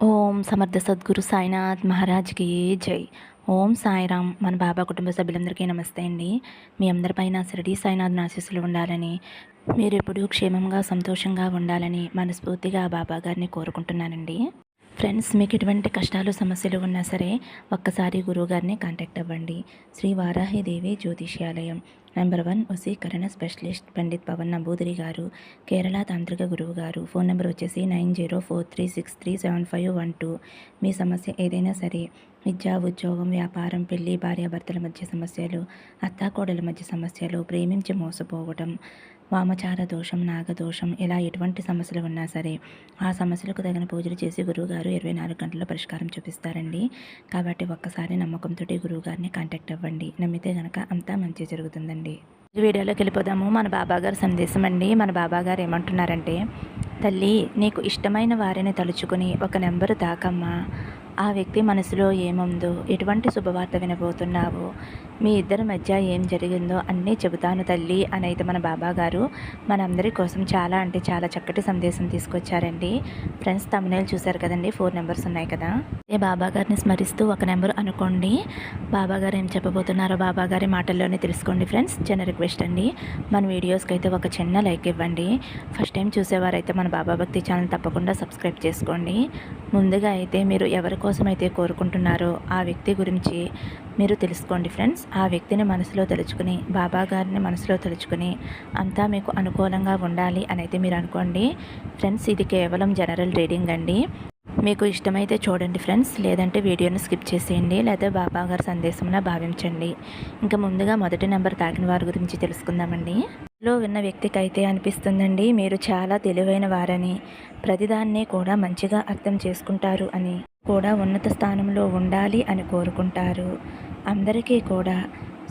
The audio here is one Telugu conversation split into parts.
ఓం సమర్థ సద్గురు సాయినాథ్ మహారాజ్కి జై. ఓం సాయిరామ్ మన బాబా కుటుంబ సభ్యులందరికీ నమస్తే అండి. మీ అందరిపైన శిరడీ సాయినాథ్ ఆశీస్సులు ఉండాలని మీరు ఎప్పుడూ క్షేమంగా సంతోషంగా ఉండాలని మనస్ఫూర్తిగా బాబా గారిని కోరుకుంటున్నానండి. ఫ్రెండ్స్ మీకు ఎటువంటి కష్టాలు సమస్యలు ఉన్నా సరే ఒక్కసారి గురువుగారిని కాంటాక్ట్ అవ్వండి. శ్రీ వారాహిదేవి జ్యోతిష్యాలయం. నెంబర్ వన్ వసీకరణ స్పెషలిస్ట్ పండిత్ పవన్ నంబూదిరి గారు కేరళ తాంత్రిక గురువు గారు. ఫోన్ నెంబర్ వచ్చేసి nine zero four three six three seven five one two. మీ సమస్య ఏదైనా సరే విద్య ఉద్యోగం వ్యాపారం పెళ్ళి భార్యాభర్తల మధ్య సమస్యలు అత్తాకోడల మధ్య సమస్యలు ప్రేమించి మోసపోవటం వామచార దోషం నాగదోషం ఇలా ఎటువంటి సమస్యలు ఉన్నా సరే ఆ సమస్యలకు తగిన పూజలు చేసి గురువుగారు ఇరవై నాలుగు గంటల్లో పరిష్కారం చూపిస్తారండి. కాబట్టి ఒక్కసారి నమ్మకంతో గురువుగారిని కాంటాక్ట్ అవ్వండి. నమ్మితే గనక అంతా మంచి జరుగుతుందండి. ఈ వీడియోలోకి వెళ్ళిపోదాము. మన బాబాగారు సందేశం అండి. మన బాబాగారు ఏమంటున్నారంటే తల్లి నీకు ఇష్టమైన వారిని తలుచుకుని ఒక నెంబరు తాకమ్మా ఆ వ్యక్తి మనసులో ఏముందో ఎటువంటి శుభవార్త వినబోతున్నావో మీ ఇద్దరి మధ్య ఏం జరిగిందో అన్నీ చెబుతాను తల్లి అని అయితే మన బాబా గారు మనందరి కోసం చాలా అంటే చాలా చక్కటి సందేశం తీసుకొచ్చారండి. ఫ్రెండ్స్ తమిళ చూశారు కదండి ఫోర్ నెంబర్స్ ఉన్నాయి కదా. ఏ బాబా గారిని స్మరిస్తూ ఒక నెంబర్ అనుకోండి. బాబా గారు ఏం చెప్పబోతున్నారో బాబా గారి మాటల్లోనే తెలుసుకోండి ఫ్రెండ్స్. చిన్న రిక్వెస్ట్ అండి మన వీడియోస్కి అయితే ఒక చిన్న లైక్ ఇవ్వండి. ఫస్ట్ టైం చూసేవారైతే మన బాబా భక్తి ఛానల్ తప్పకుండా సబ్స్క్రైబ్ చేసుకోండి. ముందుగా అయితే మీరు ఎవరి కోసమైతే కోరుకుంటున్నారో ఆ వ్యక్తి గురించి మీరు తెలుసుకోండి ఫ్రెండ్స్. ఆ వ్యక్తిని మనసులో తలుచుకుని బాబా గారిని మనసులో తలుచుకుని అంతా మీకు అనుకూలంగా ఉండాలి అని అయితే మీరు అనుకోండి. ఫ్రెండ్స్ ఇది కేవలం జనరల్ రీడింగ్ అండి. మీకు ఇష్టమైతే చూడండి ఫ్రెండ్స్ లేదంటే వీడియోని స్కిప్ చేసేయండి లేదా బాబా గారి సందేశంన భావించండి. ఇంకా ముందుగా మొదటి నెంబర్ తాకిన వారి గురించి తెలుసుకుందామండి. లో ఉన్న వ్యక్తికి అయితే అనిపిస్తుందండి మీరు చాలా తెలివైన వారని. ప్రతిదాన్ని కూడా మంచిగా అర్థం చేసుకుంటారు అని కూడా ఉన్నత స్థానంలో ఉండాలి అని కోరుకుంటారు. అందరికీ కూడా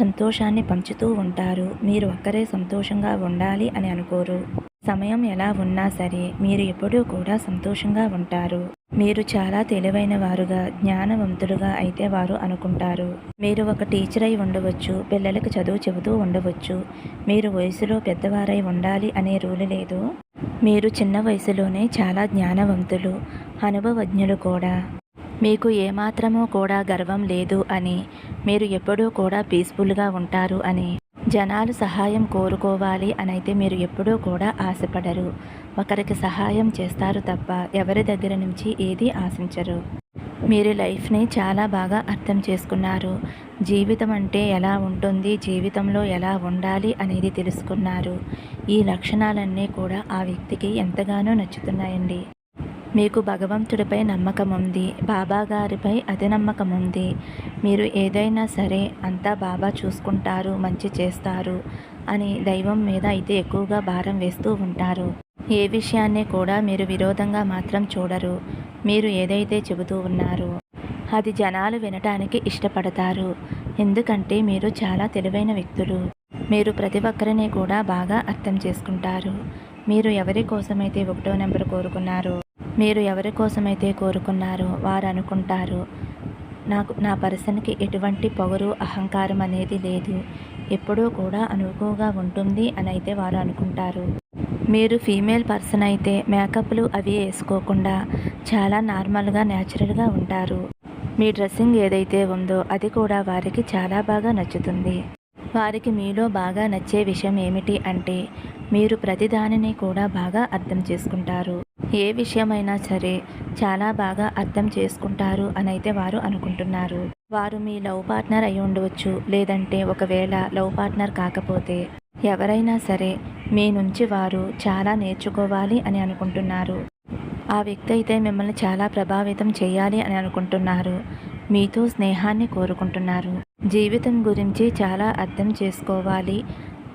సంతోషాన్ని పంచుతూ ఉంటారు. మీరు ఒక్కరే సంతోషంగా ఉండాలి అని అనుకోరు. సమయం ఎలా ఉన్నా సరే మీరు ఎప్పుడూ కూడా సంతోషంగా ఉంటారు. మీరు చాలా తెలివైన వారుగా జ్ఞానవంతులుగా అయితే వారు అనుకుంటారు. మీరు ఒక టీచర్ అయి ఉండవచ్చు పిల్లలకు చదువు చెబుతూ ఉండవచ్చు. మీరు వయసులో పెద్దవారై ఉండాలి అనే రూలు లేదు. మీరు చిన్న వయసులోనే చాలా జ్ఞానవంతులు అనుభవజ్ఞులు కూడా. మీకు ఏమాత్రమూ కూడా గర్వం లేదు అని మీరు ఎప్పుడూ కూడా పీస్ఫుల్గా ఉంటారు అని. జనాలు సహాయం కోరుకోవాలి అనైతే మీరు ఎప్పుడూ కూడా ఆశపడరు. ఒకరికి సహాయం చేస్తారు తప్ప ఎవరి దగ్గర నుంచి ఏది ఆశించరు. మీరు లైఫ్ని చాలా బాగా అర్థం చేసుకున్నారు. జీవితం అంటే ఎలా ఉంటుంది? జీవితంలో ఎలా ఉండాలి? అనేది తెలుసుకున్నారు. ఈ లక్షణాలన్నీ కూడా ఆ వ్యక్తికి ఎంతగానో నచ్చుతున్నాయండి. మీకు భగవంతుడిపై నమ్మకం ఉంది బాబా గారిపై అతి నమ్మకం ఉంది మీరు ఏదైనా సరే అంతా బాబా చూసుకుంటారు మంచి చేస్తారు అని దైవం మీద అయితే ఎక్కువగా భారం వేస్తూ ఉంటారు. ఏ విషయాన్ని కూడా మీరు విరోధంగా మాత్రం చూడరు. మీరు ఏదైతే చెబుతూ ఉన్నారో అది జనాలు వినటానికి ఇష్టపడతారు. ఎందుకంటే మీరు చాలా తెలివైన వ్యక్తులు. మీరు ప్రతి ఒక్కరిని కూడా బాగా అర్థం చేసుకుంటారు. మీరు ఎవరి కోసమైతే ఒకటో నెంబర్ కోరుకున్నారో మీరు ఎవరి కోసమైతే కోరుకున్నారో వారు అనుకుంటారు. నాకు నా పర్సన్కి ఎటువంటి పొగరు అహంకారం అనేది లేదు. ఎప్పుడూ కూడా అనుకువగా ఉంటుంది అని అయితే వారు అనుకుంటారు. మీరు ఫీమేల్ పర్సన్ అయితే మేకప్లు అవి వేసుకోకుండా చాలా నార్మల్గా న్యాచురల్గా ఉంటారు. మీ డ్రెస్సింగ్ ఏదైతే ఉందో అది కూడా వారికి చాలా బాగా నచ్చుతుంది. వారికి మీలో బాగా నచ్చే విషయం ఏమిటి అంటే మీరు ప్రతిదానిని కూడా బాగా అర్థం చేసుకుంటారు. ఏ విషయమైనా సరే చాలా బాగా అర్థం చేసుకుంటారు అని అయితే వారు అనుకుంటున్నారు. వారు మీ లవ్ పార్ట్నర్ అయి ఉండవచ్చు లేదంటే ఒకవేళ లవ్ పార్ట్నర్ కాకపోతే ఎవరైనా సరే మీ నుంచి వారు చాలా నేర్చుకోవాలి అని అనుకుంటున్నారు. ఆ వ్యక్తి అయితే మిమ్మల్ని చాలా ప్రభావితం చేయాలి అని అనుకుంటున్నారు. మీతో స్నేహాన్ని కోరుకుంటున్నారు. జీవితం గురించి చాలా అర్థం చేసుకోవాలి.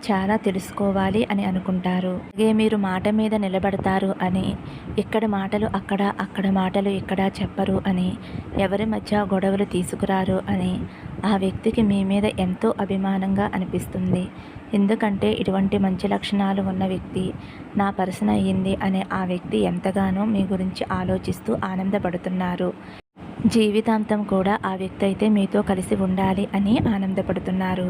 చాలా తెలుసుకోవాలి అని అనుకుంటారు. అలాగే మీరు మాట మీద నిలబడతారు అని ఇక్కడ మాటలు అక్కడ అక్కడ మాటలు ఇక్కడ చెప్పరు అని ఎవరి మధ్య గొడవలు తీసుకురారు అని ఆ వ్యక్తికి మీ మీద ఎంతో అభిమానంగా అనిపిస్తుంది. ఎందుకంటే ఇటువంటి మంచి లక్షణాలు ఉన్న వ్యక్తి నా పర్సన్ అయ్యింది అనే ఆ వ్యక్తి ఎంతగానో మీ గురించి ఆలోచిస్తూ ఆనందపడుతున్నారు. జీవితాంతం కూడా ఆ వ్యక్తి అయితే మీతో కలిసి ఉండాలి అని ఆనందపడుతున్నారు.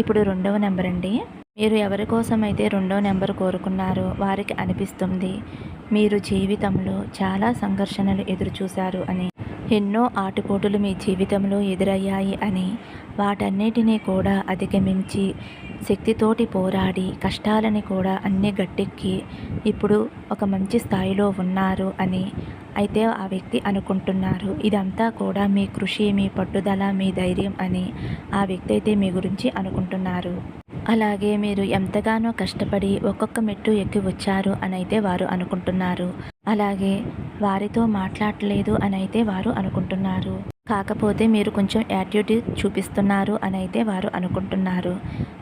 ఇప్పుడు రెండవ నెంబర్ అండి. మీరు ఎవరి కోసం అయితే రెండో నెంబర్ కోరుకున్నారో వారికి అనిపిస్తుంది. మీరు జీవితంలో చాలా సంఘర్షణలు ఎదురుచూశారు అని ఎన్నో ఆటుపోటులు మీ జీవితంలో ఎదురయ్యాయి అని వాటన్నిటినీ కూడా అధిగమించి శక్తితోటి పోరాడి కష్టాలని కూడా అన్ని గట్టెక్కి ఇప్పుడు ఒక మంచి స్థాయిలో ఉన్నారు అని అయితే ఆ వ్యక్తి అనుకుంటున్నారు. ఇదంతా కూడా మీ కృషి మీ పట్టుదల మీ ధైర్యం అని ఆ వ్యక్తి అయితే మీ గురించి అనుకుంటున్నారు. అలాగే మీరు ఎంతగానో కష్టపడి ఒక్కొక్క మెట్టు ఎక్కి వచ్చారు అని అయితే వారు అనుకుంటున్నారు. అలాగే వారితో మాట్లాడలేదు అనైతే వారు అనుకుంటున్నారు. కాకపోతే మీరు కొంచెం యాటిట్యూడ్ చూపిస్తున్నారు అనైతే వారు అనుకుంటున్నారు.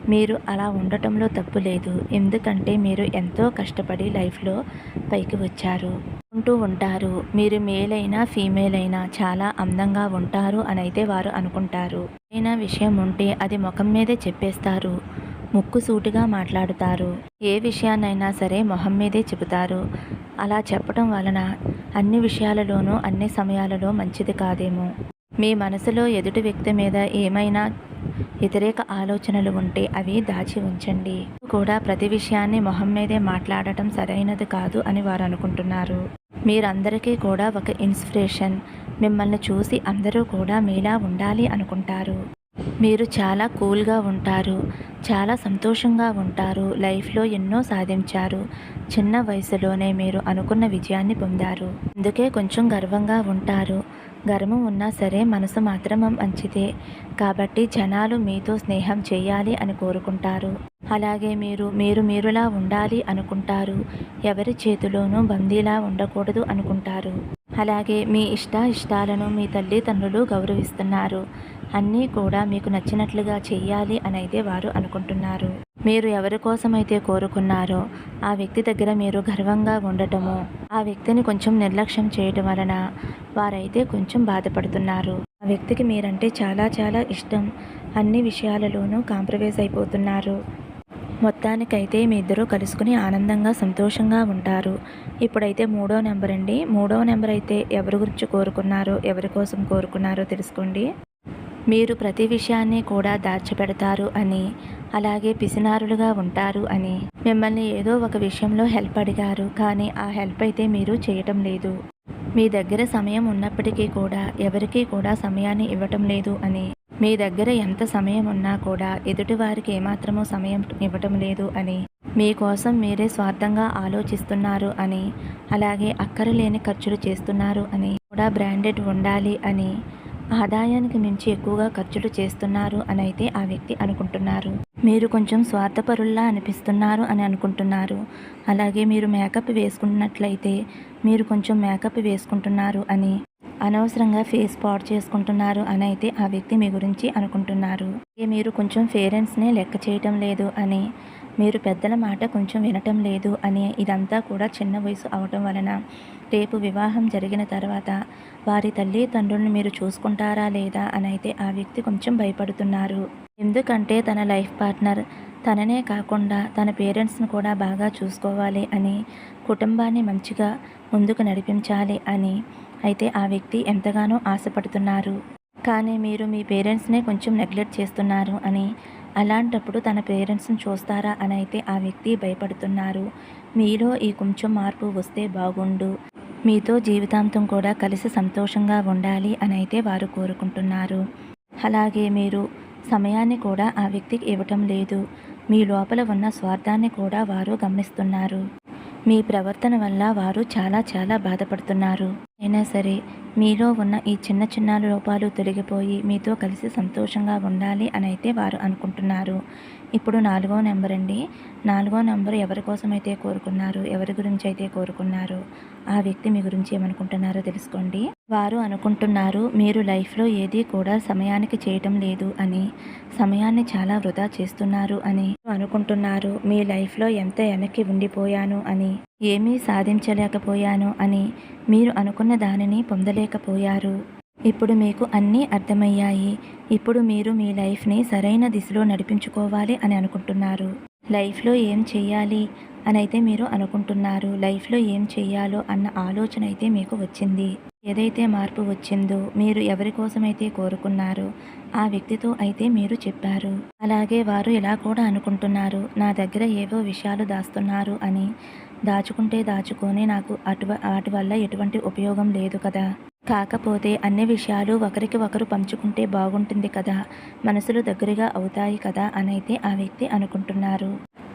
మీరు అలా ఉండటంలో తప్పు లేదు. ఎందుకంటే మీరు ఎంతో కష్టపడి లైఫ్లో పైకి వచ్చారు. ఉంటూ ఉంటారు. మీరు మేల్ అయినా ఫీమేల్ అయినా చాలా అందంగా ఉంటారు అని అయితే వారు అనుకుంటారు. ఏదైనా విషయం ఉంటే అది ముఖం మీదే చెప్పేస్తారు. ముక్కుసూటిగా మాట్లాడుతారు. ఏ విషయాన్నైనా సరే మొహం మీదే చెబుతారు. అలా చెప్పడం వలన అన్ని విషయాలలోనూ అన్ని సమయాలలో మంచిది కాదేమో. మీ మనసులో ఎదుటి వ్యక్తి మీద ఏమైనా వ్యతిరేక ఆలోచనలు ఉంటే అవి దాచి ఉంచండి. కూడా ప్రతి విషయాన్ని మొహం మీదే మాట్లాడటం సరైనది కాదు అని వారు అనుకుంటున్నారు. మీరందరికీ కూడా ఒక ఇన్స్పిరేషన్. మిమ్మల్ని చూసి అందరూ కూడా మీలా ఉండాలి అనుకుంటారు. మీరు చాలా కూల్గా ఉంటారు చాలా సంతోషంగా ఉంటారు లైఫ్లో ఎన్నో సాధించారు. చిన్న వయసులోనే మీరు అనుకున్న విజయాన్ని పొందారు. అందుకే కొంచెం గర్వంగా ఉంటారు. గర్వం ఉన్నా సరే మనసు మాత్రం మంచిదే. కాబట్టి జనాలు మీతో స్నేహం చేయాలి అని కోరుకుంటారు. అలాగే మీరు మీరు మీరులా ఉండాలి అనుకుంటారు. ఎవరి చేతిలోనూ బందీలా ఉండకూడదు అనుకుంటారు. అలాగే మీ ఇష్ట ఇష్టాలను మీ తల్లిదండ్రులు గౌరవిస్తున్నారు. అన్నీ కూడా మీకు నచ్చినట్లుగా చెయ్యాలి అని అయితే వారు అనుకుంటున్నారు. మీరు ఎవరి కోసమైతే కోరుకున్నారో ఆ వ్యక్తి దగ్గర మీరు గర్వంగా ఉండటము ఆ వ్యక్తిని కొంచెం నిర్లక్ష్యం చేయటం వలన వారైతే కొంచెం బాధపడుతున్నారు. ఆ వ్యక్తికి మీరంటే చాలా చాలా ఇష్టం. అన్ని విషయాలలోనూ కాంప్రమైజ్ అయిపోతున్నారు. మొత్తానికైతే మీ ఇద్దరు కలుసుకుని ఆనందంగా సంతోషంగా ఉంటారు. ఇప్పుడైతే మూడో నెంబర్ అండి మూడో నెంబర్ అయితే ఎవరి గురించి కోరుకున్నారో ఎవరి కోసం కోరుకున్నారో తెలుసుకోండి. మీరు ప్రతి విషయాన్ని కూడా దాచిపెడతారు అని అలాగే పిసినారులుగా ఉంటారు అని. మిమ్మల్ని ఏదో ఒక విషయంలో హెల్ప్ అడిగారు కానీ ఆ హెల్ప్ అయితే మీరు చేయటం లేదు. మీ దగ్గర సమయం ఉన్నప్పటికీ కూడా ఎవరికీ కూడా సమయాన్ని ఇవ్వటం లేదు అని. మీ దగ్గర ఎంత సమయం ఉన్నా కూడా ఎదుటివారికి ఏమాత్రమూ సమయం ఇవ్వటం లేదు అని. మీకోసం మీరే స్వార్థంగా ఆలోచిస్తున్నారు అని అలాగే అక్కరలేని ఖర్చులు చేస్తున్నారు అని కూడా బ్రాండెడ్ ఉండాలి అని. ఆదాయానికి మించి ఎక్కువగా ఖర్చులు చేస్తున్నారు అని అయితే ఆ వ్యక్తి అనుకుంటున్నారు. మీరు కొంచెం స్వార్థపరుల్లా అనిపిస్తున్నారు అని అనుకుంటున్నారు. అలాగే మీరు మేకప్ వేసుకున్నట్లయితే మీరు కొంచెం మేకప్ వేసుకుంటున్నారు అని అనవసరంగా ఫేస్ పాడ్ చేసుకుంటున్నారు అని అయితే ఆ వ్యక్తి మీ గురించి అనుకుంటున్నారు. మీరు కొంచెం పేరెంట్స్నే లెక్క చేయటం లేదు అని మీరు పెద్దల మాట కొంచెం వినటం లేదు అని ఇదంతా కూడా చిన్న వయసు అవటం వలన. రేపు వివాహం జరిగిన తర్వాత వారి తల్లిదండ్రులను మీరు చూసుకుంటారా లేదా అని అయితే ఆ వ్యక్తి కొంచెం భయపడుతున్నారు. ఎందుకంటే తన లైఫ్ పార్ట్నర్ తననే కాకుండా తన పేరెంట్స్ని కూడా బాగా చూసుకోవాలి అని కుటుంబాన్ని మంచిగా ముందుకు నడిపించాలి అని అయితే ఆ వ్యక్తి ఎంతగానో ఆశపడుతున్నారు. కానీ మీరు మీ పేరెంట్స్నే కొంచెం నెగ్లెక్ట్ చేస్తున్నారు అని అలాంటప్పుడు తన పేరెంట్స్ని చూస్తారా అని అయితే ఆ వ్యక్తి భయపడుతున్నారు. మీలో ఈ కొంచెం మార్పు వస్తే బాగుండు. మీతో జీవితాంతం కూడా కలిసి సంతోషంగా ఉండాలి అని అయితే వారు కోరుకుంటున్నారు. అలాగే మీరు సమయాన్ని కూడా ఆ వ్యక్తికి ఇవ్వటం లేదు. మీ లోపల ఉన్న స్వార్థాన్ని కూడా వారు గమనిస్తున్నారు. మీ ప్రవర్తన వల్ల వారు చాలా చాలా బాధపడుతున్నారు. అయినా సరే మీలో ఉన్న ఈ చిన్న చిన్న లోపాలు తొలగిపోయి మీతో కలిసి సంతోషంగా ఉండాలి అని అయితే వారు అనుకుంటున్నారు. ఇప్పుడు నాలుగో నెంబర్ అండి. నాలుగో నెంబర్ ఎవరి కోసం అయితే కోరుకున్నారు ఎవరి గురించి అయితే కోరుకున్నారు? ఆ వ్యక్తి మీ గురించి ఏమనుకుంటున్నారో తెలుసుకోండి. వారు అనుకుంటున్నారు మీరు లైఫ్లో ఏది కూడా సమయానికి చేయటం లేదు అని సమయాన్ని చాలా వృధా చేస్తున్నారు అని అనుకుంటున్నారు మీ లైఫ్లో ఎంత వెనక్కి ఉండిపోయాను అని ఏమీ సాధించలేకపోయాను అని మీరు అనుకున్న దానిని పొందలేకపోయారు. ఇప్పుడు మీకు అన్నీ అర్థమయ్యాయి. ఇప్పుడు మీరు మీ లైఫ్ని సరైన దిశలో నడిపించుకోవాలి అని అనుకుంటున్నారు. లైఫ్లో ఏం చేయాలి అని అయితే మీరు అనుకుంటున్నారు. లైఫ్లో ఏం చేయాలో అన్న ఆలోచన అయితే మీకు వచ్చింది. ఏదైతే మార్పు వచ్చిందో మీరు ఎవరి కోసమైతే కోరుకున్నారో ఆ వ్యక్తితో అయితే మీరు చెప్పారు. అలాగే వారు ఇలా కూడా అనుకుంటున్నారు నా దగ్గర ఏవో విషయాలు దాస్తున్నారు అని. దాచుకుంటే దాచుకొని నాకు అటు వాటి వల్ల ఎటువంటి ఉపయోగం లేదు కదా. కాకపోతే అన్ని విషయాలు ఒకరికి ఒకరు పంచుకుంటే బాగుంటుంది కదా? మనసులు దగ్గరగా అవుతాయి కదా? అని అయితే ఆ వ్యక్తి అనుకుంటున్నారు.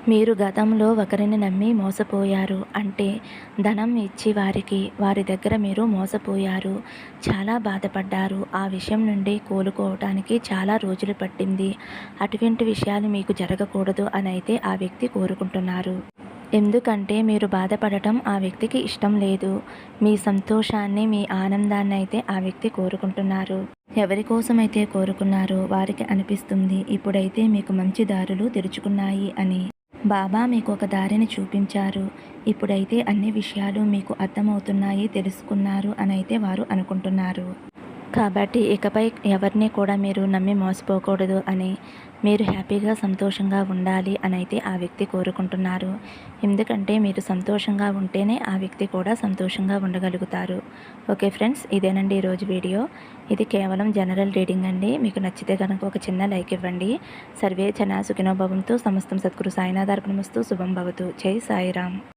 మీరు గతంలో ఒకరిని నమ్మి మోసపోయారు. అంటే ధనం ఇచ్చి వారికి వారి దగ్గర మీరు మోసపోయారు. చాలా బాధపడ్డారు. ఆ విషయం నుండి కోలుకోవటానికి చాలా రోజులు పట్టింది. అటువంటి విషయాలు మీకు జరగకూడదు అని అయితే ఆ వ్యక్తి కోరుకుంటున్నారు. ఎందుకంటే మీరు బాధపడటం ఆ వ్యక్తికి ఇష్టం లేదు. మీ సంతోషాన్ని మీ ఆనందాన్ని అయితే ఆ వ్యక్తి కోరుకుంటున్నారు. ఎవరి కోసమైతే కోరుకున్నారో వారికి అనిపిస్తుంది. ఇప్పుడైతే మీకు మంచి దారులు తెరుచుకున్నాయి అని. బాబా మీకు ఒక దారిని చూపించారు. ఇప్పుడైతే అన్ని విషయాలు మీకు అర్థమవుతున్నాయి తెలుసుకున్నారు అని అయితే వారు అనుకుంటున్నారు. కాబట్టి ఇకపై ఎవరిని కూడా మీరు నమ్మి మోసపోకూడదు అని. మీరు హ్యాపీగా సంతోషంగా ఉండాలి అని అయితే ఆ వ్యక్తి కోరుకుంటున్నారు. ఎందుకంటే మీరు సంతోషంగా ఉంటేనే ఆ వ్యక్తి కూడా సంతోషంగా ఉండగలుగుతారు. ఓకే ఫ్రెండ్స్ ఇదేనండి ఈరోజు వీడియో. ఇది కేవలం జనరల్ రీడింగ్ అండి. మీకు నచ్చితే కనుక ఒక చిన్న లైక్ ఇవ్వండి. సర్వే చనా సుఖినోభవంతో సమస్తం సద్గురు సాయినాథార్పణమస్తు. శుభం భవతు. జై సాయిరామ్.